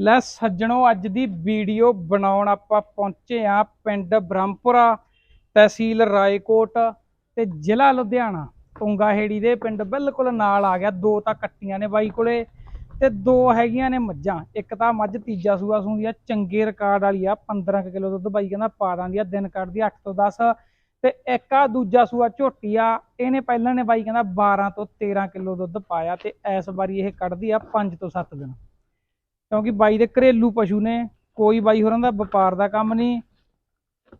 ਲੈ ਸੱਜਣੋ, ਅੱਜ ਦੀ ਵੀਡੀਓ ਬਣਾਉਣ ਆਪਾਂ ਪਹੁੰਚੇ ਆ ਪਿੰਡ ਬ੍ਰਹਮਪੁਰਾ ਤਹਿਸੀਲ ਰਾਏਕੋਟ ਤੇ ਜ਼ਿਲ੍ਹਾ ਲੁਧਿਆਣਾ। ਤੁੰਗਾਹੇੜੀ ਦੇ ਪਿੰਡ ਬਿਲਕੁਲ ਨਾਲ ਆ ਗਿਆ। ਦੋ ਤਾਂ ਕੱਟੀਆਂ ਨੇ ਬਾਈ ਕੋਲੇ ਤੇ ਦੋ ਹੈਗੀਆਂ ਨੇ ਮੱਝਾਂ। ਇੱਕ ਤਾਂ ਮੱਝ ਤੀਜਾ ਸੂਆ ਸੂੰਦੀ ਆ, ਚੰਗੇ ਰਿਕਾਰਡ ਵਾਲੀ ਆ 15 ਕੁ ਕਿਲੋ ਦੁੱਧ ਬਾਈ ਕਹਿੰਦਾ ਪਾ ਦਾਂਦੀ ਆ, ਦਿਨ ਕੱਢਦੀ 8 ਤੋਂ 10 ਤੇ ਇੱਕ ਆ ਦੂਜਾ ਸੂਆ ਝੋਟੀ ਆ, ਇਹਨੇ ਪਹਿਲਾਂ ਨੇ ਬਾਈ ਕਹਿੰਦਾ 12 ਤੋਂ 13 ਕਿਲੋ ਦੁੱਧ ਪਾਇਆ ਤੇ ਇਸ ਵਾਰੀ ਇਹ ਕੱਢਦੀ ਆ 5 ਤੋਂ 7 ਦਿਨ। ਕਿਉਂਕਿ ਬਾਈ ਦੇ ਘਰੇਲੂ ਪਸ਼ੂ ਨੇ ਕੋਈ ਬਾਈ ਹੋਰਾਂ ਦਾ ਵਪਾਰ ਦਾ ਕੰਮ ਨਹੀਂ।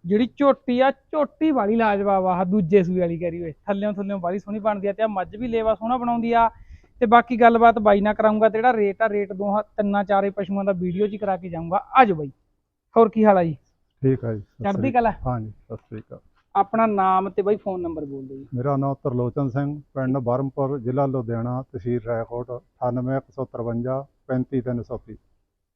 ਜਿਹੜੀ ਝੋਟੀ ਆ ਝੋਟੀ ਵਾਲੀ ਲਾਜਵਾਬ ਆ ਦੂਜੇ ਸੂਏ ਵਾਲੀ ਕਰੀ ਹੋਏ ਥੱਲਿਓਂ ਥੱਲਿਓਂ ਬਾਲੀ ਸੋਹਣੀ ਬਣਦੀ ਆ ਤੇ ਆ ਮੱਝ ਵੀ ਲੇਵਾ ਸੋਹਣਾ ਬਣਾਉਂਦੀ ਆ। ਤੇ ਬਾਕੀ ਗੱਲਬਾਤ ਬਾਈ ਨਾਲ ਕਰਾਉਂਗਾ ਤੇ ਜਿਹੜਾ ਰੇਟ ਆ ਰੇਟ ਦੋਹਾਂ ਤਿੰਨਾਂ ਚਾਰੇ ਪਸ਼ੂਆਂ ਦਾ ਵੀਡੀਓ 'ਚ ਕਰਾ ਕੇ ਜਾਊਂਗਾ। ਆਜੋ ਬਾਈ। ਹੋਰ ਕੀ ਹਾਲ ਆ ਜੀ? ਠੀਕ ਹੈ ਜੀ ਚੜ੍ਹਦੀ ਕਲਾ। ਹਾਂਜੀ ਸਤਿ ਸ੍ਰੀ ਅਕਾਲ। ਆਪਣਾ ਨਾਮ ਤੇ ਬਾਈ ਫੋਨ ਨੰਬਰ ਬੋਲ ਦਿਓ ਜੀ। ਮੇਰਾ ਨਾਮ ਤਰਲੋਚਨ ਸਿੰਘ ਪਿੰਡ ਬਰਮਪੁਰ ਜ਼ਿਲ੍ਹਾ ਲੁਧਿਆਣਾ ਤਹਿਸੀਲ ਰਾਏਕੋਟ 98153 35330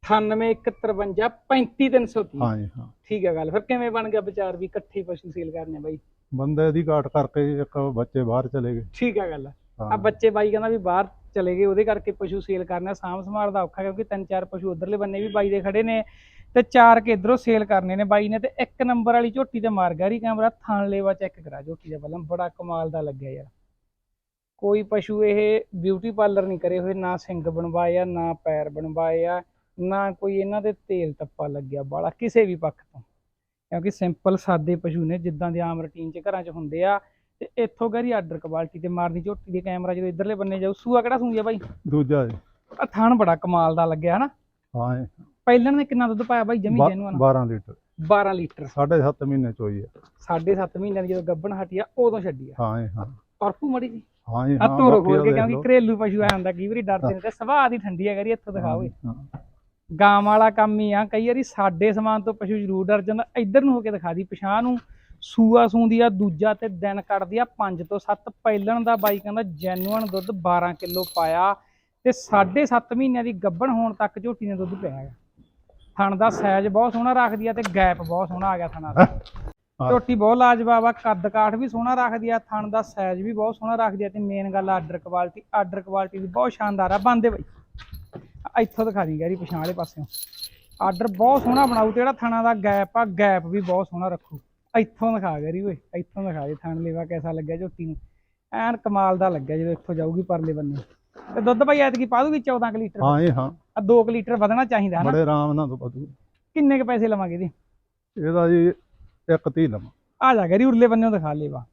9815 35330 ਹਾਂਜੀ ਹਾਂ। ਠੀਕ ਹੈ ਗੱਲ ਫਿਰ ਕਿਵੇਂ ਬਣ ਗਿਆ ਵਿਚਾਰ ਵੀ ਇਕੱਠੇ ਪਸ਼ੂ ਸੇਲ ਕਰਨੇ ਬਾਈ? ਬੰਦੇ ਦੀ ਘਾਟ ਕਰਕੇ ਇੱਕ ਬੱਚੇ ਬਾਹਰ ਚਲੇ ਗਏ। ਠੀਕ ਹੈ ਗੱਲ ਆ ਹਾਂ। ਬੱਚੇ ਬਾਈ ਕਹਿੰਦਾ ਵੀ ਬਾਹਰ ਚਲੇ ਗਏ ਉਹਦੇ ਕਰਕੇ ਪਸ਼ੂ ਸੇਲ ਕਰਨਾ ਸਾਂਭ ਸੰਭਾਲ ਦਾ ਔਖਾ ਕਿਉਂਕਿ ਤਿੰਨ ਚਾਰ ਪਸ਼ੂ ਉਧਰਲੇ ਬੰਨੇ ਵੀ ਬਾਈ ਦੇ ਖੜੇ ਨੇ ਤੇ ਚਾਰ ਕੇ ਇਧਰੋਂ ਸੇਲ ਕਰਨੇ ਨੇ ਬਾਈ ਨੇ ਤੇ ਇੱਕ ਨੰਬਰ ਵਾਲੀ ਝੋਟੀ ਤੇ ਮਾਰ ਗਿਆ। ਰੀ ਕੈਮਰਾ ਥਣ ਲੇਵਾ ਚੈੱਕ ਕਰਾ ਝੋਟੀ ਦਾ ਪਹਿਲਾਂ। ਬੜਾ ਕਮਾਲ ਦਾ ਲੱਗਿਆ ਯਾਰ। ਕੋਈ ਪਸ਼ੂ ਇਹ ਬਿਊਟੀ ਪਾਰਲਰ ਨਹੀਂ ਕਰੇ ਹੋਏ ਨਾ ਸਿੰਗ ਬਣਵਾਏ ਆ ਨਾ ਪੈਰ ਬਣਵਾਏ ਆ ਨਾ ਕੋਈ ਇਹਨਾਂ ਦੇ ਤੇਲ ਤੱਪਾ ਲੱਗਿਆ ਬਾਲਾ ਕਿਸੇ ਵੀ ਪੱਖ ਤੋਂ। ਕਿਉਂਕਿ ਸਿੰਪਲ ਸਾਦੇ ਪਸ਼ੂ ਨੇ ਜਿੱਦਾਂ ਦੇ ਆਮ ਰੁਟੀਨ 'ਚ ਘਰਾਂ 'ਚ ਹੁੰਦੇ ਆ ਤੇ ਇੱਥੋਂ ਗਰੀ ਆਰਡਰ ਕੁਆਲਿਟੀ ਤੇ ਮਾਰਨੀ ਝੋਟੀ ਦੇ ਕੈਮਰਾ ਜਦੋਂ ਇਧਰਲੇ ਬੰਨੇ ਜਾਊ ਸੂਆ ਕਿਹੜਾ ਸੂਈ ਆ ਬਾਈ? ਦੂਜਾ ਜੀ। ਆ ਥਣ ਬੜਾ ਕਮਾਲ ਦਾ ਲੱਗਿਆ ਹਨਾ। ਹਾਂ ਜੀ। ਪਹਿਲਾਂ ਨੇ ਕਿੰਨਾ ਦੁੱਧ ਪਾਇਆ ਬਾਈ ਜਮੀ ਜੈਨੂਨ 12 ਲੀਟਰ। 12 ਲੀਟਰ। 7.5 ਮਹੀਨੇ ਚੋਈ ਹੈ 7.5 ਮਹੀਨਿਆਂ ਦੀ ਜਦੋਂ ਗੱਭਣ ਹਟੀ ਆ ਉਦੋਂ ਛੱਡੀ ਆ। ਹਾਂ ਹਾਂ। ਤਰਪੂ ਮੜੀ ਜੀ। ਹਾਂ ਜੀ ਆ ਹਾਂ ਤੋਰੋ ਖੋਲ ਕੇ ਕਿਉਂਕਿ। ਘਰੇਲੂ ਪਸ਼ੂ ਆ ਹੁੰਦਾ ਕਈ ਵਾਰੀ ਡਰਦੇ ਨੇ ਤੇ ਸੁਭਾਅ ਦੀ ਠੰਡੀ ਆ ਕਰੀ ਇੱਥੋਂ ਦਿਖਾਓ ਹਾਂ, ਗਾਂ ਵਾਲਾ ਕੰਮ ਹੀ ਆ। ਕਈ ਵਾਰੀ ਸਾਡੇ ਸਮਾਨ ਤੋਂ ਪਸ਼ੂ ਜ਼ਰੂਰ ਡਰ ਜਾਂਦਾ। ਇੱਧਰ ਨੂੰ ਹੋ ਕੇ ਦਿਖਾ ਦੀ ਪਛਾਣ ਨੂੰ ਸੂਆ ਸੂੰਦੀ ਆ ਦੂਜਾ ਤੇ ਦਿਨ ਕੱਢਦੀ ਆ 5 ਤੋਂ 7 ਪਹਿਲਣ ਦਾ ਬਾਈ ਕਹਿੰਦਾ ਜੈਨੂਅਨ ਦੁੱਧ 12 ਕਿਲੋ ਪਾਇਆ ਤੇ 7.5 ਮਹੀਨਿਆਂ ਦੀ ਗੱਭਣ ਹੋਣ ਤੱਕ ਝੋਟੀ ਨੇ ਦੁੱਧ ਪਿਆ ਹੈਗਾ ਥਣ ਦਾ ਸਾਈਜ਼ ਬਹੁਤ ਸੋਹਣਾ ਰੱਖਦੀ ਆ ਤੇ ਗੈਪ ਬਹੁਤ ਸੋਹਣਾ ਆ ਗਿਆ ਥਣਾ ਦਾ। ਝੋਟੀ ਬਹੁਤ ਲਾਜਵਾਬ ਆ ਕੱਦ ਕਾਠ ਵੀ ਸੋਹਣਾ ਰੱਖਦੀ ਆ ਥਣ ਦਾ ਸਾਈਜ਼ ਵੀ ਬਹੁਤ ਸੋਹਣਾ ਰੱਖਦੀ ਆ ਤੇ ਮੇਨ ਗੱਲ ਆਰਡਰ ਕੁਆਲਿਟੀ ਆਰਡਰ ਕੁਆਲਿਟੀ ਦੀ ਬਹੁਤ ਸ਼ਾਨਦਾਰ ਆ ਬੰਦੇ ਬਈ। ਇੱਥੋਂ ਦਿਖਾ ਦੀ ਗੈਰੀ ਪਛਾਣ ਵਾਲੇ ਪਾਸਿਓਂ। ਆਰਡਰ ਬਹੁਤ ਸੋਹਣਾ ਬਣਾਉ ਤੇ ਜਿਹੜਾ ਥਣਾ ਦਾ ਗੈਪ ਆ ਗੈਪ ਵੀ ਬਹੁਤ ਸੋਹਣਾ ਰੱਖੂ। ਇੱਥੋਂ ਦਿਖਾ ਗੈਰੀ ਓਏ ਇੱਥੋਂ ਦਿਖਾ ਦੇ ਥਣ ਲੇਵਾ ਕੈਸਾ ਲੱਗਿਆ ਝੋਟੀ ਨੂੰ। ਐਨ ਕਮਾਲ ਦਾ ਲੱਗਿਆ ਜਦੋਂ ਇੱਥੋਂ ਜਾਊਗੀ ਪਰਲੇ ਬੰਨੇ। ਤੇ ਦੁੱਧ ਭਾਈ ਐਤਕੀ ਪਾ ਦੂਗੀ 14 ਕੁ ਲੀਟਰ? ਹਾਂ ਜੀ ਹਾਂ। ਆ 2 ਕੁ ਲੀਟਰ ਵਧਣਾ ਚਾਹੀਦਾ ਹਨਾ? ਬੜੇ ਆਰਾਮ ਨਾਲ ਤੋਂ ਵਧੂ। ਕਿੰਨੇ ਕੁ ਪੈਸੇ ਲਵਾਂਗੇ ਇਹਦੇ? ਇਹਦਾ ਜੀ ਇੱਕ ਧੀ ਲਵਾਂ। ਆ ਜਾ ਗੈਰੀ ਉਰਲੇ ਬੰਨੇੋਂ ਦਿਖਾ ਲੇਵਾ।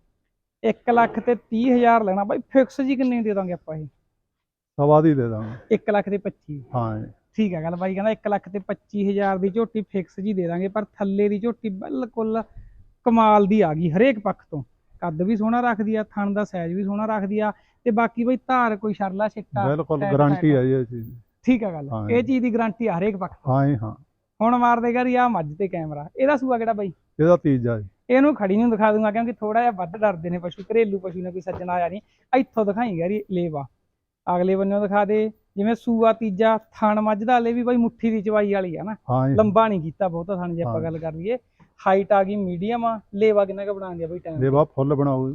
1 ਲੱਖ ਤੇ 30000 ਲੈਣਾ। ਬਾਈ ਫਿਕਸ ਜੀ ਕਿੰਨੇ ਦੇ ਦਾਂਗੇ ਆਪਾਂ ਇਹ? ਸਵਾ ਦੀ ਦੇ ਦਾਂਗੇ। 1 ਲੱਖ ਤੇ 25 ਹਾਂ। ਜੀ ਠੀਕ ਹੈ ਗੱਲ ਬਾਈ ਕਹਿੰਦਾ 1 ਲੱਖ ਤੇ 25000 ਦੀ ਝੋਟੀ ਫਿਕਸ ਜੀ ਦੇ ਦਾਂਗੇ ਪਰ ਥੱਲੇ ਦੀ ਝੋਟੀ ਬਿਲਕੁਲ ਕਮਾਲ ਦੀ ਆ ਗਈ ਹਰੇਕ ਪੱਖ ਤੋਂ। ਕੱਦ ਵੀ ਸੋਹਣਾ ਰੱਖਦੀ ਆ ਥਣ ਦਾ ਸਾਈਜ਼ ਵੀ ਸੋਹਣਾ ਰੱਖਦੀ ਆ ਤੇ ਬਾਕੀ ਬਈ ਧਾਰ ਕੋਈ ਸ਼ਰਲਾ ਛਿੱਟਾ ਬਿਲਕੁਲ ਟੈਟ ਗਾਰੰਟੀ ਟੈਟ। ਹੈ ਜੀ ਇਹ ਚੀਜ਼ ਦੀ। ਠੀਕ ਹੈ ਗੱਲ। ਹਾਂ। ਇਹ ਚੀਜ਼ ਦੀ ਗਾਰੰਟੀ ਆ ਹਰੇਕ ਪੱਖ ਤੋਂ। ਹਾਂ ਜੀ ਹਾਂ। ਹੁਣ ਮਾਰ ਦੇਗਾ ਰੀ ਆ ਮੱਝ ਤੇ ਕੈਮਰਾ। ਇਹਦਾ ਸੂਆ ਕਿਹੜਾ ਬਾਈ? ਇਹਦਾ ਤੀਜਾ ਜੀ। ਇਹਨੂੰ ਖੜੀ ਨੂੰ ਦਿਖਾ ਦੂੰਗਾ ਕਿਉਂਕਿ ਥੋੜਾ ਜਿਹਾ ਵੱਧ ਡਰਦੇ ਨੇ ਪਸ਼ੂ ਘਰੇਲੂ ਪਸ਼ੂ ਨੇ ਕੋਈ ਸੱਜਣਾ ਆਇਆ ਨਹੀਂ ਇੱਥੋਂ ਦਿਖਾਈ ਗੈਰੀ ਲੇਵਾ। ਅਗਲੇ ਬੰਨਿਓ ਦਿਖਾ ਦੇ ਜਿਵੇਂ ਸੂਆ ਤੀਜਾ ਥਣ ਮੱਝ ਦਾ ਹਲੇ ਵੀ ਬਾਈ ਮੁੱਠੀ ਦੀ ਚਵਾਈ ਵਾਲੀ ਆ ਨਾ। ਲੰਬਾ ਨਹੀਂ ਕੀਤਾ ਬਹੁਤਾ ਥਣ ਜੇ ਆਪਾਂ। ਗੱਲ ਕਰ ਲਈਏ। ਹਾਈਟ ਆ ਗਈ ਮੀਡੀਅਮ ਆ ਲੇਵਾ ਕਿੰਨਾ ਕੁ ਬਣਾਉਂਦੇ ਆ ਬਈ ਟਾਈਮ ਲੇਵਾ ਫੁੱਲ ਬਣਾਓ।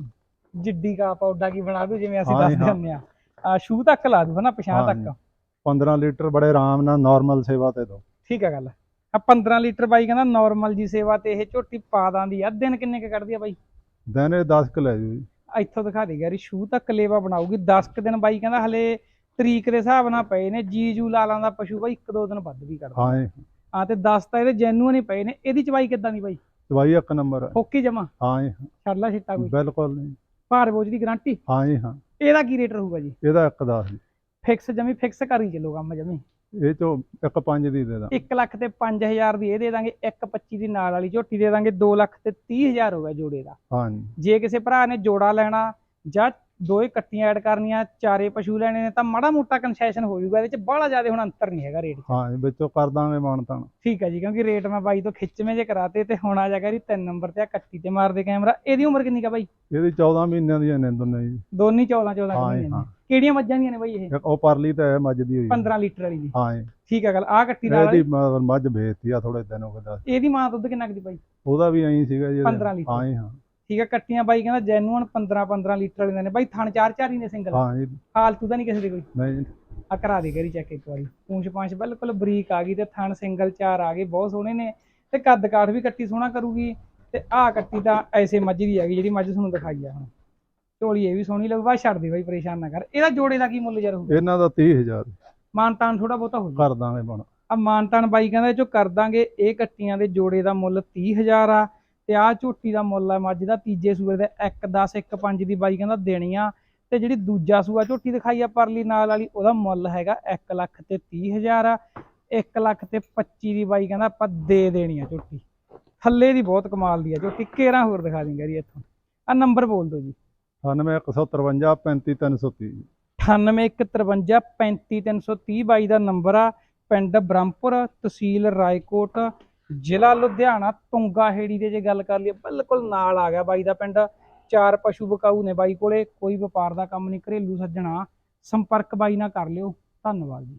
ਜਿੱਡੀ ਕਾ ਪੌਡਾ ਕੀ ਬਣਾ ਦੂ ਜਿਵੇਂ ਅਸੀਂ ਹਾਂ। ਹੁੰਦੇ ਆ। ਆ ਸ਼ੂ ਤੱਕ ਲਾ ਦੂ ਹਨਾ ਪਛਾਣ ਹਾਂ ਤੱਕ। ਜੀ। 15 ਲੀਟਰ ਬੜੇ ਆਰਾਮ ਨਾਲ ਨਾਰਮਲ ਸੇਵਾ ਤੇ ਦੋ ਠੀਕ ਆ ਗੱਲ। ਆ 15 ਲੀਟਰ ਬਾਈ ਕਹਿੰਦਾ ਨਾਰਮਲ ਜੀ ਸੇਵਾ ਤੇ ਇਹ ਝੋਟੀ ਪਾ ਦਾਂਦੀ ਆ। ਦਿਨ ਕਿੰਨੇ ਕ ਕੱਢਦੀ ਆ ਬਾਈ? ਦਿਨ ਇਹ 10 ਕ ਲੈ ਜੀ। ਇੱਥੋਂ ਦਿਖਾ ਦੇ ਯਾਰੀ ਸ਼ੂ ਤੱਕ ਲੇਵਾ ਬਣਾਊਗੀ। 10 ਕ ਦਿਨ ਬਾਈ ਕਹਿੰਦਾ ਹਲੇ ਤਰੀਕ ਦੇ ਹਿਸਾਬ ਨਾਲ ਪਏ ਨੇ ਜੀ ਜੂ ਲਾਲਾਂ ਦਾ ਪਸ਼ੂ ਬਾਈ ਇੱਕ ਦੋ ਦਿਨ ਵੱਧ ਵੀ ਕਰਦਾ। ਹਾਂ ਆ ਤੇ 10 ਤਾਂ ਇਹਦੇ ਜੈਨੂਅਨ ਹੀ ਪਏ ਨੇ। ਇਹਦੀ ਚਵਾਈ ਕਿੱਦਾਂ ਦੀ ਬਾਈ? ਦਵਾਈ ਇੱਕ ਨੰਬਰ। ਹੈ। ਫੋਕੀ ਜਮਾ? ਹਾਂ ਛੱਡ ਲਾ ਛਿੱਟਾ ਕੋਈ। ਬਿਲਕੁਲ ਨਹੀਂ ਭਾਰ ਬੋਝ ਦੀ ਗਾਰੰਟੀ ਹਾਂ ਹਾਂ। ਇਹਦਾ ਕੀ ਰੇਟ ਰਹੂਗਾ ਜੀ? ਇਹਦਾ ਇੱਕ 10 ਜੀ ਫਿਕਸ ਜਮੀ ਫਿਕਸ ਕਰੀ ਚੱਲੋ ਕੰਮ ਜਮੀ। ਇਹ ਚੋਂ ਇੱਕ 5 ਦੀ ਦੇ ਦਾਂ 1 ਲੱਖ ਤੇ 5000 ਦੀ ਇਹ ਦੇ ਦਾਂਗੇ 1.25 ਦੀ ਨਾਲ ਵਾਲੀ ਝੋਟੀ ਦੇ ਦਾਂਗੇ 2 ਲੱਖ ਤੇ 30000 ਹੋਗਾ ਜੋੜੇ ਦਾ। ਹਾਂ ਜੀ ਜੇ ਕਿਸੇ ਭਰਾ ਨੇ ਜੋੜਾ ਲੈਣਾ ਜਾਂ ਦੋਏ ਕੱਟੀਆਂ ਐਡ ਕਰਨੀਆਂ ਚਾਰੇ ਪਸ਼ੂ ਲੈਣੇ ਨੇ ਤਾਂ ਮਾੜਾ ਮੋਟਾ ਕਨਸੈਸ਼ਨ ਹੋ ਜਾਊਗਾ ਇਹਦੇ ਚ ਬੜਾ ਜ਼ਿਆਦਾ ਹੁਣ ਅੰਤਰ ਨਹੀਂ ਹੈਗਾ ਰੇਟ 'ਚ। ਹਾਂ ਜੀ ਵਿੱਚੋਂ ਕਰ ਦਾਂਗੇ ਮਾਨਤਾਨ ਠੀਕ ਹੈ ਜੀ ਕਿਉਂਕਿ ਰੇਟ ਮੈਂ ਬਾਈ ਤੋਂ ਖਿੱਚਵੇਂ ਜੇ ਕਰਾਤੇ ਤੇ ਹੁਣ ਆ ਜਾ ਕਰੀ 3 ਨੰਬਰ ਤੇ ਆ ਕੱਟੀ ਤੇ ਮਾਰਦੇ ਕੈਮਰਾ ਇਹਦੀ ਉਮਰ ਕਿੰਨੀ ਕਾ ਬਾਈ? ਇਹਦੀ 14 ਮਹੀਨਿਆਂ ਦੀ ਨੇ ਦੋਨੇ ਜੀ। ਦੋਨੀ 14 14 ਹਾਂ ਜੀ, ਹਾਂ। ਕਿਹੜੀਆਂ ਮੱਝਾਂ ਦੀਆਂ ਨੇ ਬਾਈ ਇਹ? ਇੱਕ ਉਹ ਪਰਲੀ ਤਾਂ ਹੈ ਮੱਝ ਦੀ ਹੋਈ 15 ਲੀਟਰ ਵਾਲੀ ਦੀ ਹਾਂ ਜੀ ਠੀਕ ਹੈ ਗੱਲ ਆ ਕੱਟੀ ਨਾਲ ਇਹਦੀ ਮੱਝ ਵੇਚਤੀ ਆ ਥੋੜੇ ਦਿਨ ਹੋ ਗਏ ਦੱਸ। ਇਹਦੀ ਮਾਂ ਦੁੱਧ ਕਿੰਨਾ ਕੁ ਦੀ ਬਾਈ? ਉਹਦਾ ਵੀ ਐਂ ਸੀਗਾ ਜੀ ਇਹਦਾ। 15 ਲੀਟਰ। ਹਾਂ ਜੀ ਹਾਂ। ਠੀਕ ਹੈ ਕੱਟੀਆਂ ਬਾਈ ਕਹਿੰਦਾ ਜੈਨੂਅਨ 15 15 ਲੀਟਰ ਵਾਲੀਆਂ ਨੇ। ਬਾਈ ਥਣ ਚਾਰ ਚਾਰ ਹੀ ਨੇ ਸਿੰਗਲ ਹਾਂ ਜੀ। ਫਾਲਤੂ ਦਾ ਨਹੀਂ ਕਿਸੇ ਦੇ ਕੋਈ। ਨਹੀਂ ਆ ਕਰਾ ਦੇ ਗਰੀ ਚੈੱਕ ਇੱਕ ਵਾਰੀ। ਪੂੰਛ ਪਾਂਛ ਬਿਲਕੁਲ ਬਰੀਕ ਆ ਗਈ ਤੇ ਥਣ ਸਿੰਗਲ ਚਾਰ ਆ ਗਏ ਬਹੁਤ ਸੋਹਣੇ ਨੇ। ਤੇ ਕੱਦ ਕਾਠ ਵੀ ਕੱਟੀ ਸੋਹਣਾ ਕਰੂਗੀ। ਤੇ ਆਹ ਕੱਟੀ ਤਾਂ ਐਸੇ ਮੱਝ ਦੀ ਹੈਗੀ ਜਿਹੜੀ ਮੱਝ ਤੁਹਾਨੂੰ ਦਿਖਾਈ ਆ ਹੁਣ। ਝੋਲੀ ਇਹ ਵੀ ਸੋਹਣੀ ਲੱਗੂ ਬਸ ਛੱਡ ਦੇ ਬਾਈ ਪਰੇਸ਼ਾਨ ਨਾ ਕਰ। ਇਹਦਾ ਜੋੜੇ ਦਾ ਕੀ ਮੁੱਲ ਜਰ ਹੋਊ ਇਹਨਾਂ ਦਾ 30000 ਮਾਨਤਾਨ ਥੋੜਾ ਬਹੁਤਾ ਹੋ ਕਰ ਦਾਂਗੇ ਬਣ ਆ ਮਾਨਤਾਨ ਬਾਈ ਕਹਿੰਦਾ ਇਹ ਚੋਂ ਕਰ ਦਾਂਗੇ ਇਹ ਕੱਟੀਆਂ ਦੇ ਜੋੜੇ ਦਾ ਮੁੱਲ 30000 ਆ। ਤੇ ਆ ਝੋਟੀ ਦਾ ਮੁੱਲ ਆ ਮੱਝ ਦਾ ਤੀਜੇ ਸੂਏ ਦੇ 1 10 1 5 ਦੀ ਬਾਈ ਕਹਿੰਦਾ ਦੇਣੀ ਆ। ਤੇ ਜਿਹੜੀ ਦੂਜਾ ਸੂਆ ਝੋਟੀ ਦਿਖਾਈ ਆ ਪਰਲੀ ਨਾਲ ਵਾਲੀ ਉਹਦਾ ਮੁੱਲ ਹੈਗਾ 1 ਲੱਖ ਤੇ 30000 ਆ। 1 ਲੱਖ ਤੇ 25 ਦੀ ਬਾਈ ਕਹਿੰਦਾ ਆਪਾਂ ਦੇ ਦੇਣੀ ਆ ਝੋਟੀ। ਥੱਲੇ ਦੀ ਬਹੁਤ ਕਮਾਲ ਦੀ ਆ ਝੋਟੀ ਕੇਰਾਂ ਹੋਰ ਦਿਖਾ ਦਿੰਗਾ ਜੀ ਇੱਥੋਂ। ਆ ਨੰਬਰ ਬੋਲ ਦਿਓ ਜੀ। 98153 35330 9815 35330 ਬਾਈ ਦਾ ਨੰਬਰ ਆ। ਪਿੰਡ ਬ੍ਰਹਮਪੁਰ ਤਹਿਸੀਲ ਰਾਏਕੋਟ ਜ਼ਿਲ੍ਹਾ ਲੁਧਿਆਣਾ, ਤੁੰਗਾ ਹੇੜੀ ਦੇ ਜੇ ਗੱਲ ਕਰ ਲਈਏ, ਬਿਲਕੁਲ ਨਾਲ ਆ ਗਿਆ ਬਾਈ ਦਾ ਪਿੰਡ। ਚਾਰ ਪਸ਼ੂ ਬਕਾਊ ਨੇ ਬਾਈ ਕੋਲੇ, ਕੋਈ ਵਪਾਰ ਦਾ ਕੰਮ ਨਹੀਂ, ਘਰੇਲੂ ਸੱਜਣਾ। ਸੰਪਰਕ ਬਾਈ ਨਾਲ ਕਰ ਲਿਓ। ਧੰਨਵਾਦ ਜੀ।